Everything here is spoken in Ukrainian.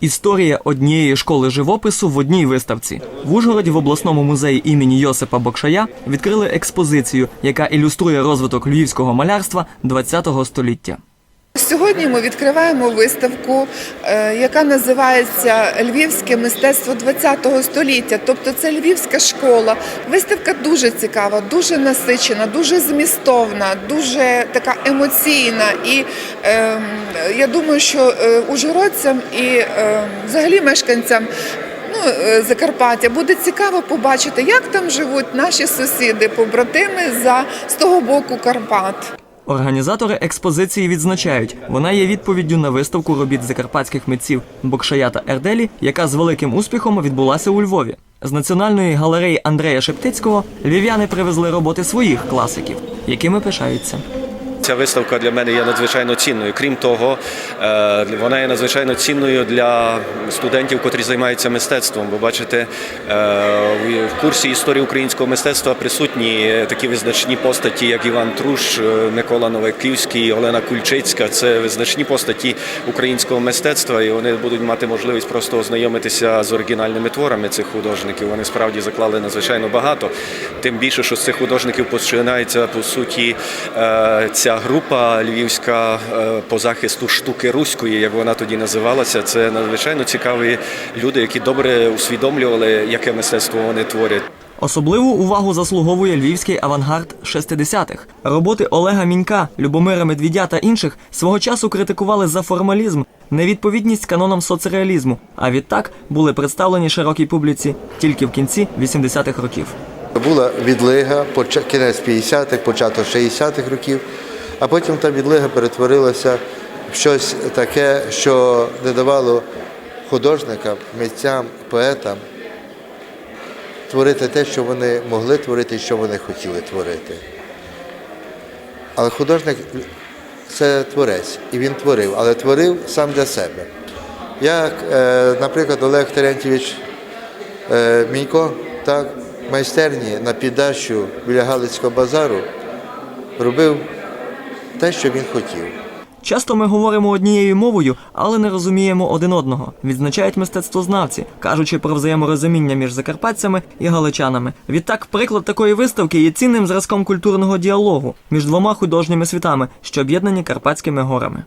Історія однієї школи живопису в одній виставці. В Ужгороді в обласному музеї імені Йосипа Бокшая відкрили експозицію, яка ілюструє розвиток львівського малярства ХХ століття. Сьогодні ми відкриваємо виставку, е, яка називається Львівське мистецтво ХХ століття. Тобто це львівська школа. Виставка дуже цікава, дуже насичена, дуже змістовна, дуже така емоційна. І е, я думаю, що е, ужгородцям і е, взагалі мешканцям. Ну, е, Закарпаття буде цікаво побачити, як там живуть наші сусіди, побратими з того боку Карпат. Організатори експозиції відзначають, вона є відповіддю на виставку робіт закарпатських митців Бокшая та Ерделі, яка з великим успіхом відбулася у Львові. З національної галереї Андрея Шептицького львів'яни привезли роботи своїх класиків, якими пишаються. Ця виставка для мене є надзвичайно цінною. Крім того, е, вона є надзвичайно цінною для студентів, котрі займаються мистецтвом. Бо бачите, е, в- курсі історії українського мистецтва присутні такі визначні постаті, як Іван Труш, е, Микола Новиківський, Олена Кульчицька. Це визначні постаті українського мистецтва, і вони будуть мати можливість просто ознайомитися з оригінальними творами цих художників. Вони справді заклали надзвичайно багато. Тим більше, що з цих художників починається по суті е, група львівська е, по захисту штуки руської, як вона тоді називалася. Це надзвичайно цікаві люди, які добре усвідомлювали, яке мистецтво вони творять. Особливу увагу заслуговує львівський авангард 60-х. Роботи Олега Мінька, Любомира Медвідя та інших свого часу критикували за формалізм, невідповідність канонам соцреалізму, а відтак були представлені широкій публіці тільки в кінці 80-х років. Була відлига, кінець 50-х, початок 60-х років, а потім та відлига перетворилася в щось таке, що не давало художникам, митцям, поетам творити те, що вони могли творити, і що вони хотіли творити. Але художник це творець, і він творив, але творив сам для себе. Як, е, наприклад, Олег Терентьєвич е, Мінько, так, майстерні на піддачу біля Галицького базару робив те, що він хотів. Часто ми говоримо однією мовою, але не розуміємо один одного. Відзначають мистецтвознавці, кажучи про взаєморозуміння між закарпатцями і галичанами. Відтак, приклад такої виставки є цінним зразком культурного діалогу між двома художніми світами, що об'єднані Карпатськими горами.